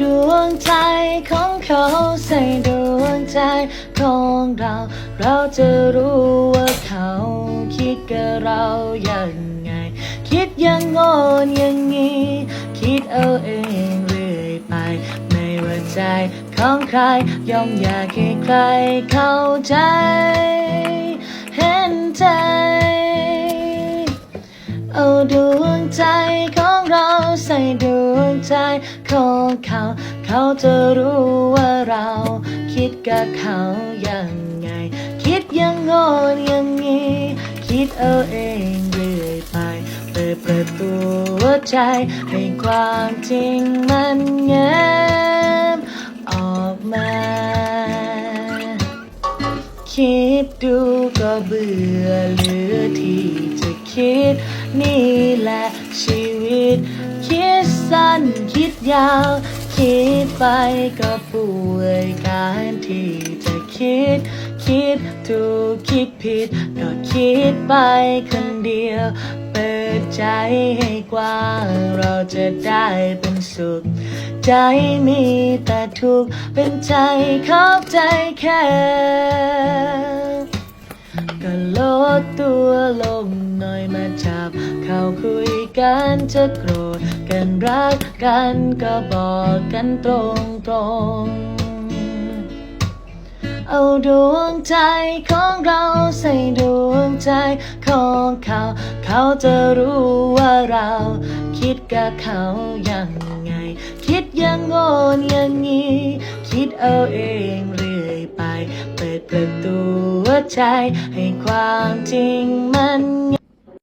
ดวงใจของเขาใส่ดวงใจของเรา เราจะรู้ว่าเขาคิดกับเราอย่างไง คิดอยังงอนอย่างนี้ คิดเอาเองเรื่อยไป ไม่ว่าใจของใครย่อมอยากให้ใครเข้าใจ เห็นใจเอาดวงใจของเราใส่ดวงใจของ เขา เขาจะรู้ว่าเรา คิดกับเขาย่างไง คิดยังงอนย่างนี้ คิดเอาเองเรื่อยไป เปิดประตูหัวใจให้ความจริงมันแง้มออกมา คิดดูก็เบื่อเหลือที่จะคิด นี่แหละชีวิต คิดสั้นคิด ยาว คิดไปก็ป่วยการที่จะคิด คิดถูกคิดผิด ก็คิดไปคนเดียว เปิดใจให้กว้างเราจะได้เป็นสุข ใจมีแต่ทุกข์เป็นใจเข้าใจแค่ ลดตัวลงหน่อยมาจับ เข้าคุยกันจะโกรธกันรักกันก็บอกกันตรงตรงเอาดวงใจของเราใส่ดวงใจของเขา เขาจะรู้ว่าเรา คิดกับเขาย่างไง คิดยังโงอนอย่างนี้ คิดเอาเองเรื่อยไป เปิดประตู วใจให้ความจริงมัน